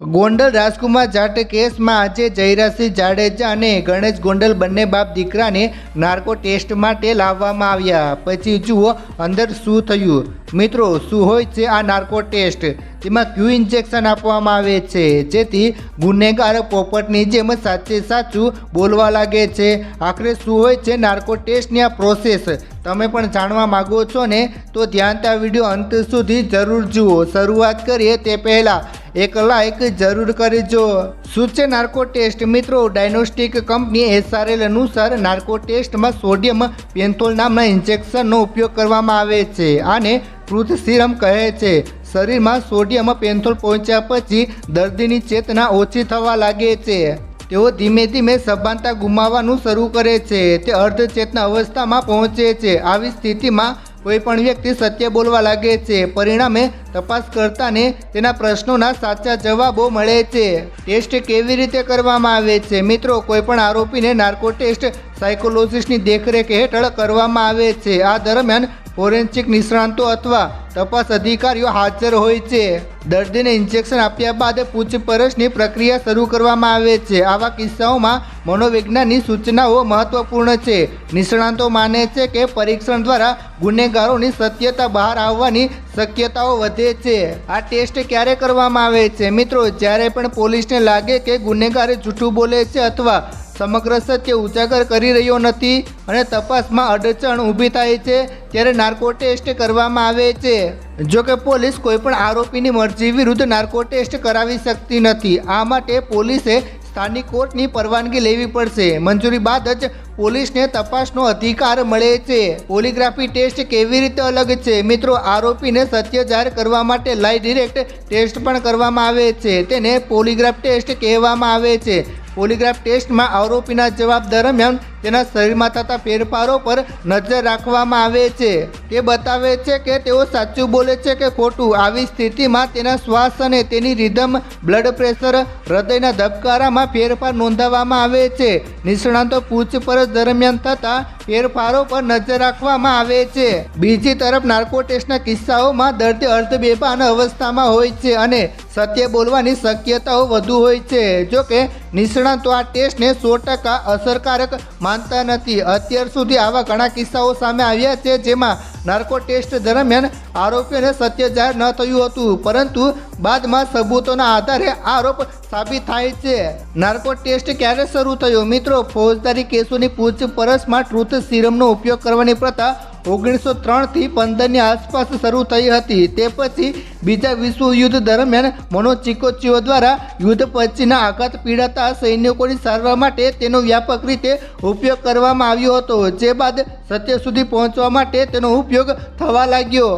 ગોંડલ રાજકુમાર જાટ કેસમાં આજે જયરાજસિંહ જાડેજા અને ગણેશ ગોંડલ બંને બાપ દીકરાને નાર્કો ટેસ્ટ માટે લાવવામાં આવ્યા. પછી જુઓ અંદર શું થયું. મિત્રો, શું હોય છે આ નાર્કો ટેસ્ટ? તેમાં ક્યુ ઇન્જેક્શન આપવામાં આવે છે? જેથી ગુનેગાર પોપટની જેમ સાચે સાચું બોલવા લાગે છે. આખરે શું હોય છે નાર્કો ટેસ્ટની આ પ્રોસેસ? તમે પણ જાણવા માગો છો ને? તો ધ્યાનતા વીડિયો અંત સુધી જરૂર જુઓ. શરૂઆત કરીએ તે પહેલાં. એક લાઈક જરૂર કરજો. શું છે નાર્કો ટેસ્ટ. મિત્રો, ડાયગ્નોસ્ટિક કંપની એસઆરએલ અનુસાર નાર્કો ટેસ્ટમાં સોડિયમ પેન્થોલ નામના ઇન્જેક્શનનો ઉપયોગ કરવામાં આવે છે આને ટ્રુથ સિરમ કહે છે. શરીરમાં સોડિયમ પેન્થોલ પહોંચ્યા પછી દર્દીની ચેતના ઓછી થવા લાગે છે. તેઓ ધીમે ધીમે સભાનતા ગુમાવવાનું શરૂ કરે છે. તે અર્ધચેતના અવસ્થામાં પહોંચે છે. આવી સ્થિતિમાં કોઈ પણ વ્યક્તિ સત્ય બોલવા લાગે છે. પરિણામે તપાસ કરતાને તેના પ્રશ્નોના સાચા જવાબો મળે છે. ટેસ્ટ કેવી રીતે કરવામાં આવે છે? મિત્રો, કોઈ પણ આરોપીને નાર્કો ટેસ્ટ સાયકોલોજિસ્ટની દેખરેખ હેઠળ કરવામાં આવે છે. આ દરમિયાન ફોરેન્સિક નિષ્ણાંતો અથવા તપાસ અધિકારીઓ હાજર હોય છે. દર્દીને ઇન્જેક્શન આપ્યા બાદ પૂછપરછની પ્રક્રિયા શરૂ કરવામાં આવે છે. આવા કિસ્સાઓમાં મનોવિજ્ઞાનની સૂચનાઓ મહત્વપૂર્ણ છે. નિષ્ણાંતો માને છે કે પરીક્ષણ દ્વારા ગુનેગારોની સત્યતા બહાર આવવાની શક્યતાઓ વધે છે. આ ટેસ્ટ ક્યારે કરવામાં આવે છે? મિત્રો, જ્યારે પણ પોલીસને લાગે કે ગુનેગારે જૂઠું બોલે છે અથવા સમગ્ર સત્ય ઉજાગર કરી રહ્યો નથી અને તપાસમાં અડચણ ઊભી થાય છે ત્યારે નાર્કો ટેસ્ટ કરવામાં આવે છે. જો કે પોલીસ કોઈપણ આરોપીની મરજી વિરુદ્ધ નાર્કો ટેસ્ટ કરાવી શકતી નથી. આ માટે પોલીસે સ્થાનિક કોર્ટની પરવાનગી લેવી પડશે. મંજૂરી બાદ જ પોલીસને તપાસનો અધિકાર મળે છે. પોલીગ્રાફી ટેસ્ટ કેવી રીતે અલગ છે? મિત્રો, આરોપીને સત્ય જાહેર કરવા માટે લાઈ ડિરેક્ટ ટેસ્ટ પણ કરવામાં આવે છે. તેને પોલીગ્રાફ ટેસ્ટ કહેવામાં આવે છે. પોલીગ્રાફ ટેસ્ટમાં આરોપીના જવાબ દરમિયાન તેના શરીરમાં થતા ફેરફારો પર નજર રાખવામાં આવે છે. તે બતાવે છે કે તેઓ સાચું બોલે છે કે ખોટું. આવી સ્થિતિમાં તેના શ્વાસ અને તેની રિધમ, બ્લડ પ્રેશર, હૃદયના ધબકારામાં ફેરફાર નોંધાવવામાં આવે છે. નિષ્ણાંતો પૂછપરછ દરમિયાન થતા ફેરફારો પર નજર રાખવામાં આવે છે. બીજી તરફ નાર્કો ટેસ્ટના કિસ્સાઓમાં દર્દી અર્ધ બેભાન અવસ્થામાં હોય છે અને સત્ય બોલવાની શક્યતાઓ વધુ હોય છે. જો કે, નિષ્ણાંતો આ ટેસ્ટને સો ટકા અસરકારક માનતા નથી. અત્યાર સુધી આવા ઘણા કિસ્સાઓ સામે આવ્યા છે જેમાં નાર્કો ટેસ્ટ દરમિયાન આરોપીઓને સત્ય જાહેર ન થયું હતું. પરંતુ બાદમાં સબૂતોના આધારે આરોપ સાબિત થાય છે. નાર્કો ટેસ્ટ ક્યારે શરૂ થયો? મિત્રો, ફોજદારી કેસોની પૂછપરછમાં ટ્રુથ સિરમનો ઉપયોગ કરવાની પ્રથા ઓગણીસો ત્રણથી પંદરની આસપાસ શરૂ થઈ હતી. તે પછી બીજા વિશ્વયુદ્ધ દરમિયાન મનોચિકોચીઓ દ્વારા યુદ્ધ પછીના આઘાત પીડાતા સૈનિકોની સારવાર માટે તેનો વ્યાપક રીતે ઉપયોગ કરવામાં આવ્યો હતો. જે બાદ સત્ય સુધી પહોંચવા માટે તેનો ઉપયોગ થવા લાગ્યો.